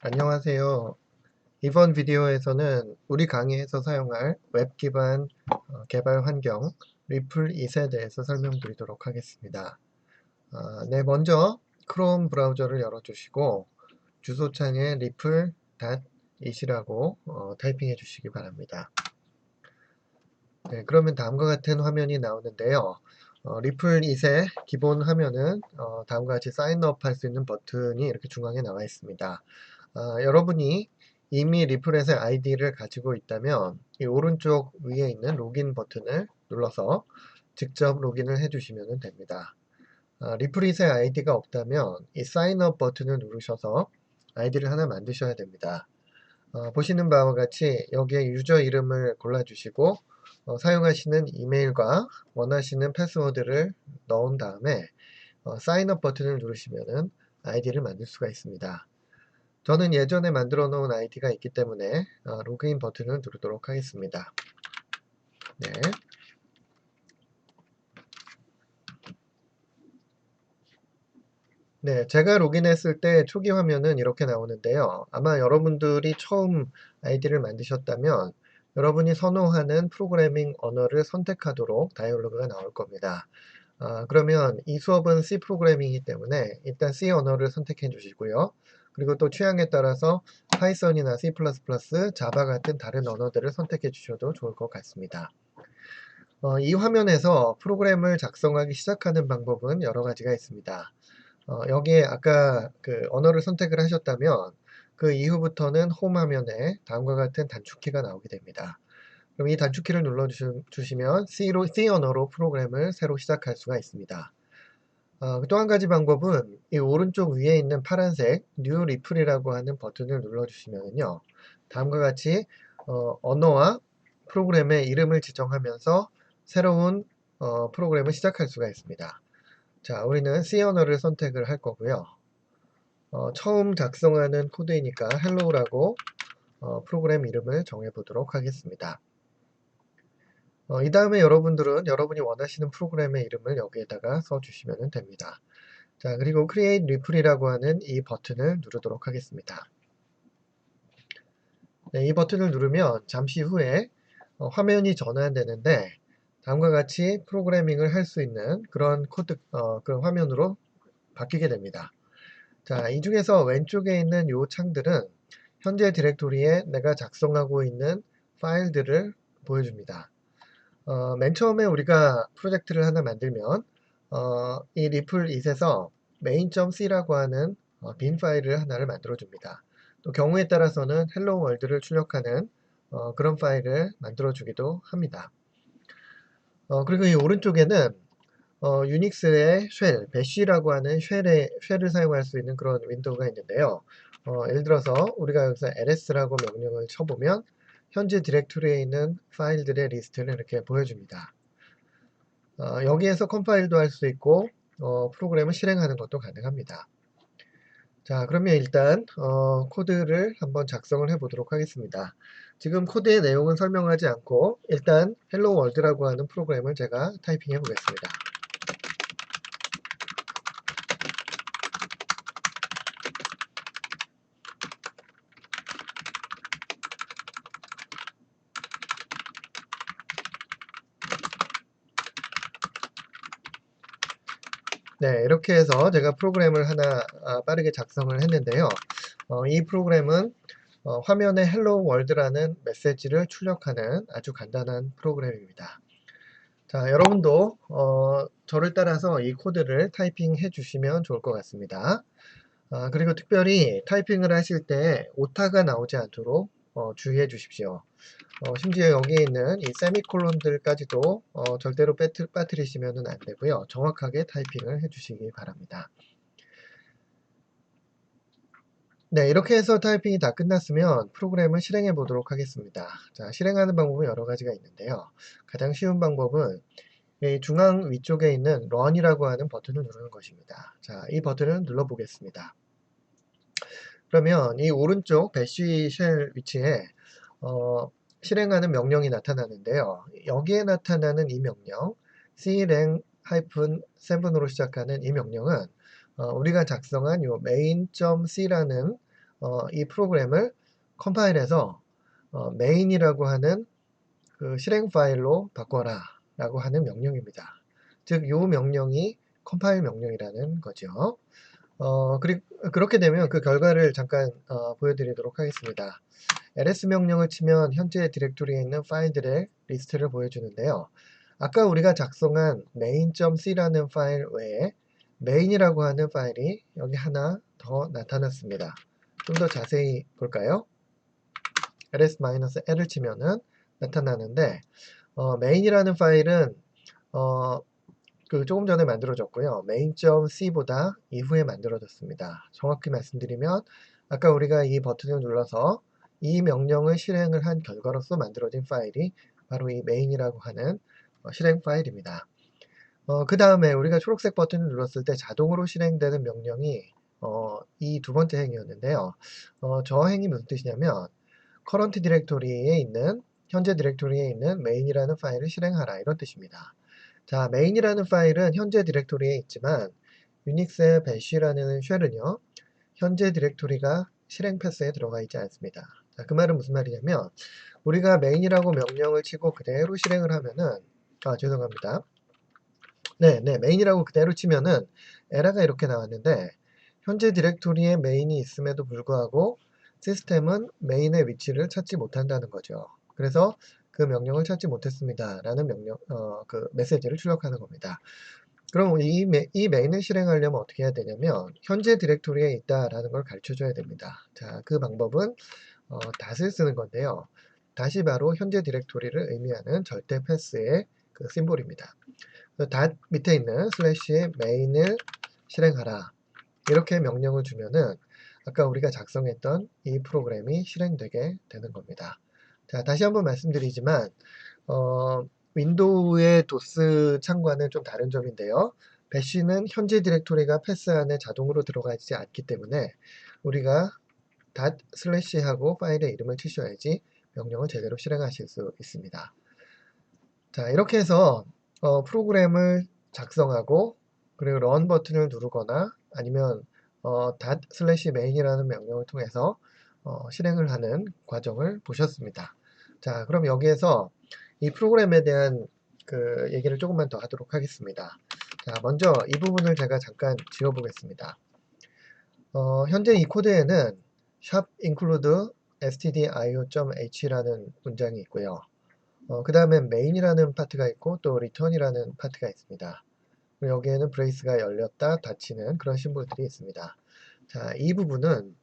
안녕하세요. 이번 비디오에서는 우리 강의에서 사용할 웹 기반 어, 개발 환경 리플 2에 대해서 설명드리도록 하겠습니다. 어, 네, 먼저 크롬 브라우저를 열어주시고 주소창에 리플.it이라고 어, 타이핑해 주시기 바랍니다. 네, 그러면 다음과 같은 화면이 나오는데요. 어, 리플 2의 기본 화면은 어, 다음과 같이 사인업 할 수 있는 버튼이 이렇게 중앙에 나와 있습니다. 어, 여러분이 이미 리플렛의 아이디를 가지고 있다면 이 오른쪽 위에 있는 로긴 버튼을 눌러서 직접 로긴을 해주시면 됩니다. 어, 리플릿의 아이디가 없다면 이 사인업 버튼을 누르셔서 아이디를 하나 만드셔야 됩니다. 어, 보시는 바와 같이 여기에 유저 이름을 골라주시고 어, 사용하시는 이메일과 원하시는 패스워드를 넣은 다음에 어, 사인업 버튼을 누르시면 아이디를 만들 수가 있습니다. 저는 예전에 만들어 놓은 아이디가 있기 때문에 어, 로그인 버튼을 누르도록 하겠습니다. 네. 네, 제가 로그인했을 때 초기 화면은 이렇게 나오는데요. 아마 여러분들이 처음 아이디를 만드셨다면 여러분이 선호하는 프로그래밍 언어를 선택하도록 다이얼로그가 나올 겁니다. 아, 그러면 이 수업은 C 프로그래밍이기 때문에 일단 C 언어를 선택해 주시고요. 그리고 또 취향에 따라서 파이썬이나 C++, 자바 같은 다른 언어들을 선택해 주셔도 좋을 것 같습니다. 어, 이 화면에서 프로그램을 작성하기 시작하는 방법은 여러 가지가 있습니다. 어, 여기에 아까 그 언어를 선택을 하셨다면 그 이후부터는 홈 화면에 다음과 같은 단축키가 나오게 됩니다. 그럼 이 단축키를 눌러주시면 C로, C 언어로 프로그램을 새로 시작할 수가 있습니다. 어, 또 한 가지 방법은 이 오른쪽 위에 있는 파란색 New Ripple이라고 하는 버튼을 눌러주시면요. 다음과 같이 어, 언어와 프로그램의 이름을 지정하면서 새로운 어, 프로그램을 시작할 수가 있습니다. 자, 우리는 C 언어를 선택을 할 거고요. 어, 처음 작성하는 코드이니까 hello라고 어, 프로그램 이름을 정해 보도록 하겠습니다. 어, 이 다음에 여러분들은 여러분이 원하시는 프로그램의 이름을 여기에다가 써주시면 됩니다. 자, 그리고 Create Ripple이라고 하는 이 버튼을 누르도록 하겠습니다. 네, 이 버튼을 누르면 잠시 후에 어, 화면이 전환되는데 다음과 같이 프로그래밍을 할 수 있는 그런 코드, 어, 그런 화면으로 바뀌게 됩니다. 자, 이 중에서 왼쪽에 있는 이 창들은 현재 디렉토리에 내가 작성하고 있는 파일들을 보여줍니다. 어, 맨 처음에 우리가 프로젝트를 하나 만들면 어, 이 리플 2에서 main.c라고 하는 어, 빈 파일을 하나를 만들어 줍니다. 또 경우에 따라서는 헬로 월드를 출력하는 어, 그런 파일을 만들어 주기도 합니다. 어, 그리고 이 오른쪽에는 어, 유닉스의 쉘, 배쉬라고 하는 쉘의, 쉘을 사용할 수 있는 그런 윈도우가 있는데요. 어, 예를 들어서 우리가 여기서 ls라고 명령을 쳐보면 현재 디렉토리에 있는 파일들의 리스트를 이렇게 보여줍니다. 어, 여기에서 컴파일도 할 수 있고 어, 프로그램을 실행하는 것도 가능합니다. 자 그러면 일단 어, 코드를 한번 작성을 해 보도록 하겠습니다. 지금 코드의 내용은 설명하지 않고 일단 헬로 월드라고 하는 프로그램을 제가 타이핑해 보겠습니다. 네, 이렇게 해서 제가 프로그램을 하나 아, 빠르게 작성을 했는데요. 어, 이 프로그램은 어, 화면에 헬로 월드라는 메시지를 출력하는 아주 간단한 프로그램입니다. 자, 여러분도 어, 저를 따라서 이 코드를 타이핑해 주시면 좋을 것 같습니다. 아, 그리고 특별히 타이핑을 하실 때 오타가 나오지 않도록 어, 주의해 주십시오. 어, 심지어 여기에 있는 이 세미콜론들까지도 어, 절대로 빠트, 빠뜨리시면 안 되고요. 정확하게 타이핑을 해 주시기 바랍니다. 네, 이렇게 해서 타이핑이 다 끝났으면 프로그램을 실행해 보도록 하겠습니다. 자, 실행하는 방법은 여러 가지가 있는데요. 가장 쉬운 방법은 이 중앙 위쪽에 있는 run이라고 하는 버튼을 누르는 것입니다. 자, 이 버튼을 눌러 보겠습니다. 그러면 이 오른쪽 배쉬 쉘 위치에 어, 실행하는 명령이 나타나는데요. 여기에 나타나는 이 명령 clang-7으로 시작하는 이 명령은 어, 우리가 작성한 요 main.c라는 어, 이 프로그램을 컴파일해서 어, main이라고 하는 그 실행 파일로 바꿔라 라고 하는 명령입니다. 즉, 이 명령이 컴파일 명령이라는 거죠. 어, 그리, 그렇게 되면 그 결과를 잠깐 어, 보여드리도록 하겠습니다. Ls 명령을 치면 현재 디렉토리에 있는 파일들의 리스트를 보여주는데요. 아까 우리가 작성한 main.c라는 파일 외에 main이라고 하는 파일이 여기 하나 더 나타났습니다. 좀 더 자세히 볼까요? ls-l을 치면은 나타나는데 어, main이라는 파일은 어, 그 조금 전에 만들어졌고요. main.c보다 이후에 만들어졌습니다. 정확히 말씀드리면 아까 우리가 이 버튼을 눌러서 이 명령을 실행을 한 결과로서 만들어진 파일이 바로 이 main이라고 하는 어, 실행 파일입니다. 어, 그 다음에 우리가 초록색 버튼을 눌렀을 때 자동으로 실행되는 명령이 어, 이 두 번째 행위였는데요. 어, 저 행위 무슨 뜻이냐면 current 디렉토리에 있는 현재 디렉토리에 있는 main이라는 파일을 실행하라 이런 뜻입니다. 자, main이라는 파일은 현재 디렉토리에 있지만 유닉스의 bash라는 쉘은요. 현재 디렉토리가 실행 패스에 들어가 있지 않습니다. 자, 그 말은 무슨 말이냐면 우리가 main이라고 명령을 치고 그대로 실행을 하면은 아, 죄송합니다. 네, 네, main이라고 그대로 치면은 에러가 이렇게 나왔는데 현재 디렉토리에 main이 있음에도 불구하고 시스템은 main의 위치를 찾지 못한다는 거죠. 그래서 그 명령을 찾지 못했습니다. 라는 명령, 어, 그 메시지를 출력하는 겁니다. 그럼 이, 메, 이 메인을 실행하려면 어떻게 해야 되냐면 현재 디렉토리에 있다라는 걸 가르쳐 줘야 됩니다. 자, 그 방법은 어, 닷을 쓰는 건데요. 다시 바로 현재 디렉토리를 의미하는 절대 패스의 그 심볼입니다. 닷 밑에 있는 슬래시 메인을 실행하라. 이렇게 명령을 주면은 아까 우리가 작성했던 이 프로그램이 실행되게 되는 겁니다. 자, 다시 한번 말씀드리지만, 어, 윈도우의 도스 창과는 좀 다른 점인데요. 배쉬는 현재 디렉토리가 패스 안에 자동으로 들어가지 않기 때문에 우리가 닷 슬래시 하고 파일의 이름을 치셔야지 명령을 제대로 실행하실 수 있습니다. 자, 이렇게 해서 어, 프로그램을 작성하고 그리고 런 버튼을 누르거나 아니면 어, 닷 슬래시 메인이라는 명령을 통해서 어, 실행을 하는 과정을 보셨습니다. 자, 그럼 여기에서 이 프로그램에 대한 그 얘기를 조금만 더 하도록 하겠습니다. 자, 먼저 이 부분을 제가 잠깐 지워보겠습니다. 어, 현재 이 코드에는 샵 include stdio.h라는 문장이 있고요. 어, 그 다음에 main이라는 파트가 있고 또 return이라는 파트가 있습니다. 여기에는 브레이스가 열렸다 닫히는 그런 심볼들이 있습니다. 자, 이 부분은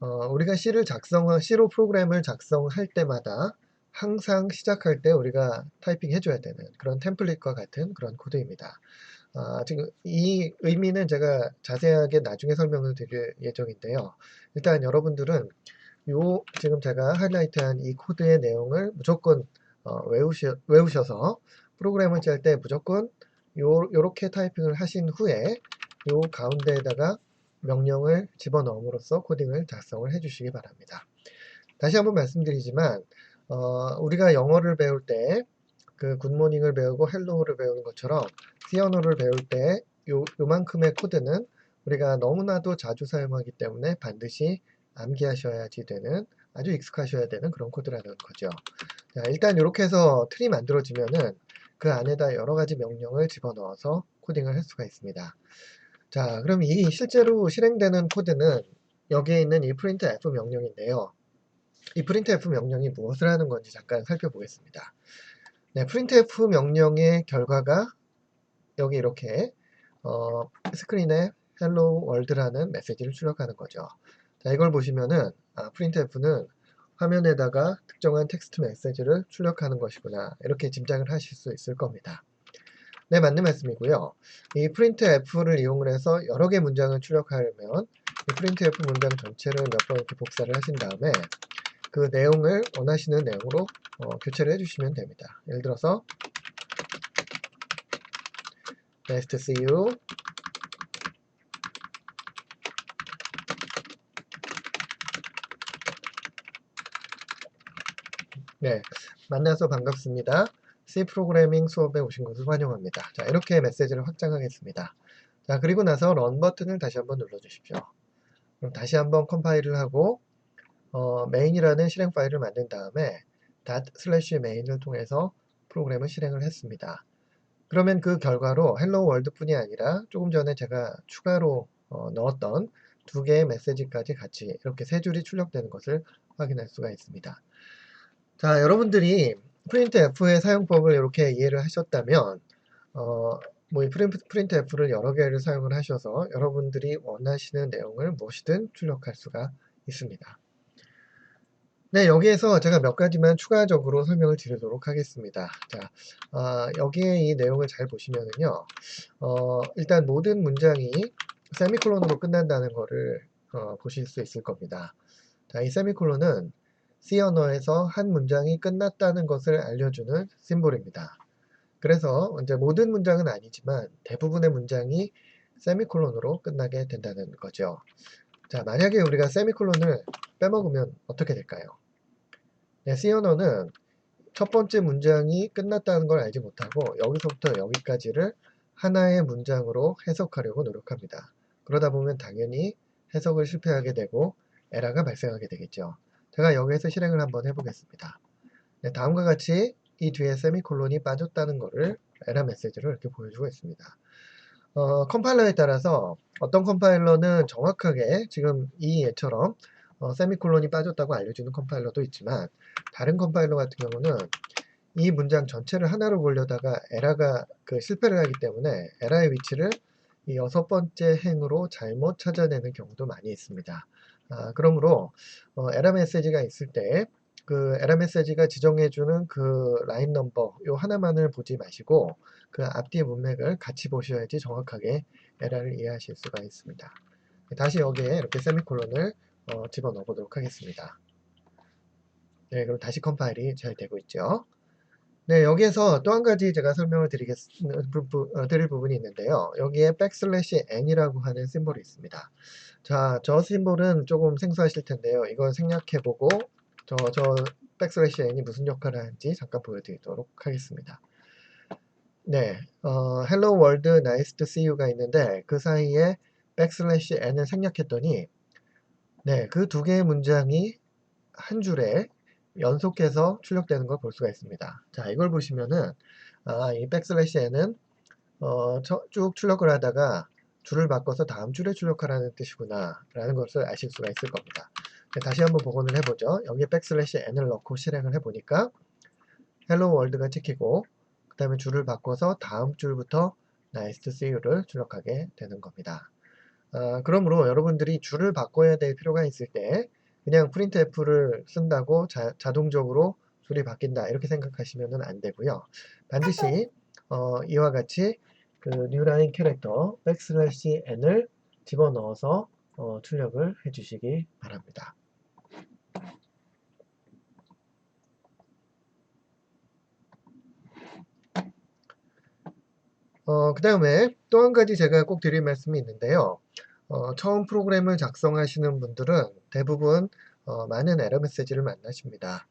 어, 우리가 C를 작성, C로 프로그램을 작성할 때마다 항상 시작할 때 우리가 타이핑 해줘야 되는 그런 템플릿과 같은 그런 코드입니다. 아, 지금 이 의미는 제가 자세하게 나중에 설명을 드릴 예정인데요. 일단 여러분들은 요 지금 제가 하이라이트한 이 코드의 내용을 무조건 어, 외우셔, 외우셔서 프로그램을 짤 때 무조건 요, 요렇게 타이핑을 하신 후에 요 가운데에다가 명령을 집어넣음으로써 코딩을 작성을 해주시기 바랍니다. 다시 한번 말씀드리지만 어, 우리가 영어를 배울 때 그 굿모닝을 배우고 헬로우를 배우는 것처럼 시언어를 배울 때 요, 요만큼의 코드는 우리가 너무나도 자주 사용하기 때문에 반드시 암기하셔야지 되는 아주 익숙하셔야 되는 그런 코드라는 거죠. 자, 일단 이렇게 해서 틀이 만들어지면은 그 안에다 여러 가지 명령을 집어넣어서 코딩을 할 수가 있습니다. 자, 그럼 이 실제로 실행되는 코드는 여기에 있는 이 printf 명령인데요. 이 printf 명령이 무엇을 하는 건지 잠깐 살펴보겠습니다. 네, printf 명령의 결과가 여기 이렇게 어, 스크린에 hello world라는 메시지를 출력하는 거죠. 자, 이걸 보시면은 아, printf는 화면에다가 특정한 텍스트 메시지를 출력하는 것이구나 이렇게 짐작을 하실 수 있을 겁니다. 네, 맞는 말씀이고요. 이 printf를 이용을 해서 여러 개 문장을 출력하려면 이 printf 문장 전체를 몇 번 이렇게 복사를 하신 다음에 그 내용을 원하시는 내용으로 어, 교체를 해주시면 됩니다. 예를 들어서 to see you 네, 만나서 반갑습니다. C 프로그래밍 수업에 오신 것을 환영합니다. 자, 이렇게 메시지를 확장하겠습니다. 자, 그리고 나서 런 버튼을 다시 한번 눌러 주십시오. 그럼 다시 한번 컴파일을 하고 어, 메인이라는 실행 파일을 만든 다음에 main을 통해서 프로그램을 실행을 했습니다. 그러면 그 결과로 헬로 월드뿐이 아니라 조금 전에 제가 추가로 어, 넣었던 두 개의 메시지까지 같이 이렇게 세 줄이 출력되는 것을 확인할 수가 있습니다. 자, 여러분들이 프린트F의 사용법을 이렇게 이해를 하셨다면 어, 뭐이 프린트F를 여러 개를 사용을 하셔서 여러분들이 원하시는 내용을 무엇이든 출력할 수가 있습니다. 네, 여기에서 제가 몇 가지만 추가적으로 설명을 드리도록 하겠습니다. 자, 어, 여기에 이 내용을 잘 보시면은요, 어, 일단 모든 문장이 세미콜론으로 끝난다는 것을 어, 보실 수 있을 겁니다. 자, 이 세미콜론은 C 언어에서 한 문장이 끝났다는 것을 알려주는 심볼입니다. 그래서 이제 모든 문장은 아니지만 대부분의 문장이 세미콜론으로 끝나게 된다는 거죠. 자, 만약에 우리가 세미콜론을 빼먹으면 어떻게 될까요? 네, C 언어는 첫 번째 문장이 끝났다는 걸 알지 못하고 여기서부터 여기까지를 하나의 문장으로 해석하려고 노력합니다. 그러다 보면 당연히 해석을 실패하게 되고 에러가 발생하게 되겠죠. 제가 여기에서 실행을 한번 해보겠습니다. 네, 다음과 같이 이 뒤에 세미콜론이 빠졌다는 것을 에러 메시지를 이렇게 보여주고 있습니다. 어, 컴파일러에 따라서 어떤 컴파일러는 정확하게 지금 이 예처럼 어, 세미콜론이 빠졌다고 알려주는 컴파일러도 있지만 다른 컴파일러 같은 경우는 이 문장 전체를 하나로 보려다가 에러가 그 실패를 하기 때문에 에러의 위치를 이 여섯 번째 행으로 잘못 찾아내는 경우도 많이 있습니다. 아, 그러므로 어, 에러 메시지가 있을 때 그 에러 메시지가 지정해주는 그 라인 넘버 요 하나만을 보지 마시고 그 앞뒤 문맥을 같이 보셔야지 정확하게 에러를 이해하실 수가 있습니다. 다시 여기에 이렇게 세미콜론을 어, 집어넣어 보도록 하겠습니다. 네, 그럼 다시 컴파일이 잘 되고 있죠. 네, 여기에서 또 한 가지 제가 설명을 드리겠, 어, 드릴 부분이 있는데요. 여기에 백슬래시 n이라고 하는 심볼이 있습니다. 자, 저 심볼은 조금 생소하실 텐데요. 이걸 생략해보고 저, 저 백슬래시 n이 무슨 역할을 하는지 잠깐 보여드리도록 하겠습니다. 네, 어, Hello World, Nice to see you가 있는데 그 사이에 백슬래시 n을 생략했더니 네, 그 두 개의 문장이 한 줄에 연속해서 출력되는 걸 볼 수가 있습니다. 자, 이걸 보시면은 아, 이 백슬래시 n은 어, 쭉 출력을 하다가 줄을 바꿔서 다음 줄에 출력하라는 뜻이구나 라는 것을 아실 수가 있을 겁니다. 네, 다시 한번 복원을 해보죠. 여기에 백슬래시 n을 넣고 실행을 해보니까 헬로 월드가 찍히고 그 다음에 줄을 바꿔서 다음 줄부터 nice to see you를 출력하게 되는 겁니다. 아, 그러므로 여러분들이 줄을 바꿔야 될 필요가 있을 때 그냥 printf를 쓴다고 자, 동적으로 줄이 바뀐다 이렇게 생각하시면 안 되고요. 반드시 어, 이와 같이 그 뉴라인 캐릭터 백슬래시 n을 집어넣어서 어, 출력을 해주시기 바랍니다. 어, 그 다음에 또 한 가지 제가 꼭 드릴 말씀이 있는데요. 어, 처음 프로그램을 작성하시는 분들은 대부분 어, 많은 에러 메시지를 만나십니다.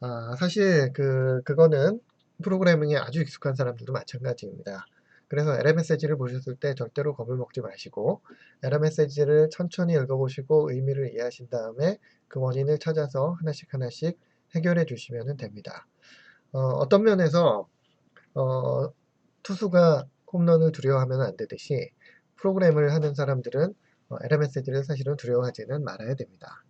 아, 사실 그, 그거는 프로그래밍에 아주 익숙한 사람들도 마찬가지입니다. 그래서 에러 메시지를 보셨을 때 절대로 겁을 먹지 마시고 에러 메시지를 천천히 읽어보시고 의미를 이해하신 다음에 그 원인을 찾아서 하나씩 하나씩 해결해 주시면 됩니다. 어, 떤 면에서 어, 투수가 홈런을 두려워하면 안 되듯이 프로그램을 하는 사람들은 어, 에러 메시지를 사실은 두려워하지는 말아야 됩니다.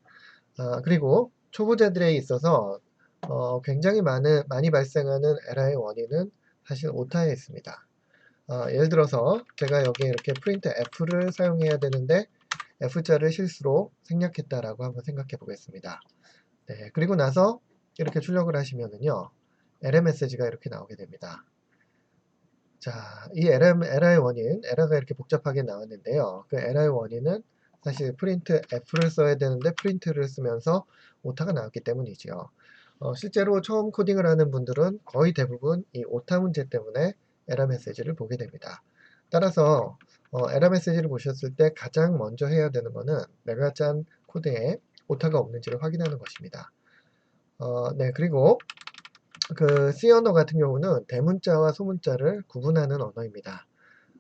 어, 그리고 초보자들에 있어서 어, 굉장히 많은, 많이 발생하는 에러의 원인은 사실 오타에 있습니다. 어, 예를 들어서 제가 여기에 이렇게 프린트 F를 사용해야 되는데 F자를 실수로 생략했다라고 한번 생각해 보겠습니다. 네, 그리고 나서 이렇게 출력을 하시면은요, 에러 메시지가 이렇게 나오게 됩니다. 자, 이 에러, 에러의 원인, 에러가 이렇게 복잡하게 나왔는데요. 그 에러의 원인은 사실 프린트 F를 써야 되는데 프린트를 쓰면서 오타가 나왔기 때문이죠. 어, 실제로 처음 코딩을 하는 분들은 거의 대부분 이 오타 문제 때문에 에러 메시지를 보게 됩니다. 따라서 어, 에러 메시지를 보셨을 때 가장 먼저 해야 되는 것은 내가 짠 코드에 오타가 없는지를 확인하는 것입니다. 어, 네, 그리고 그 C 언어 같은 경우는 대문자와 소문자를 구분하는 언어입니다.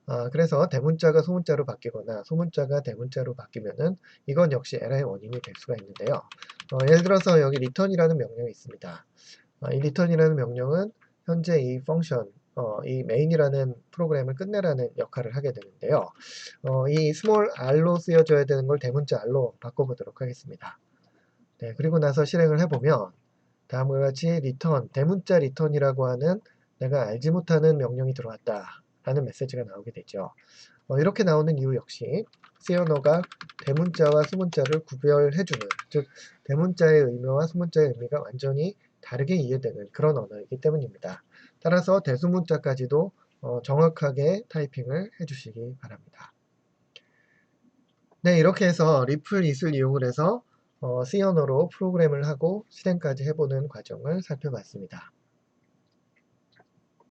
아, 그래서 대문자가 소문자로 바뀌거나 소문자가 대문자로 바뀌면은 이건 역시 에러의 원인이 될 수가 있는데요. 어, 예를 들어서 여기 return이라는 명령이 있습니다. 어, 이 return이라는 명령은 현재 이 펑션, 어, 이 main이라는 프로그램을 끝내라는 역할을 하게 되는데요. 어, 이 small r로 쓰여져야 되는 걸 대문자 r로 바꿔보도록 하겠습니다. 네, 그리고 나서 실행을 해보면 다음과 같이 return, 대문자 return이라고 하는 내가 알지 못하는 명령이 들어왔다 라는 메시지가 나오게 되죠. 어, 이렇게 나오는 이유 역시 언어가 대문자와 수문자를 구별해주는 즉 대문자의 의미와 수문자의 의미가 완전히 다르게 이해되는 그런 언어이기 때문입니다. 따라서 대수문자까지도 어, 정확하게 타이핑을 해주시기 바랍니다. 네, 이렇게 해서 리플 이슬 이용을 해서 어, C 언어로 프로그램을 하고 실행까지 해보는 과정을 살펴봤습니다.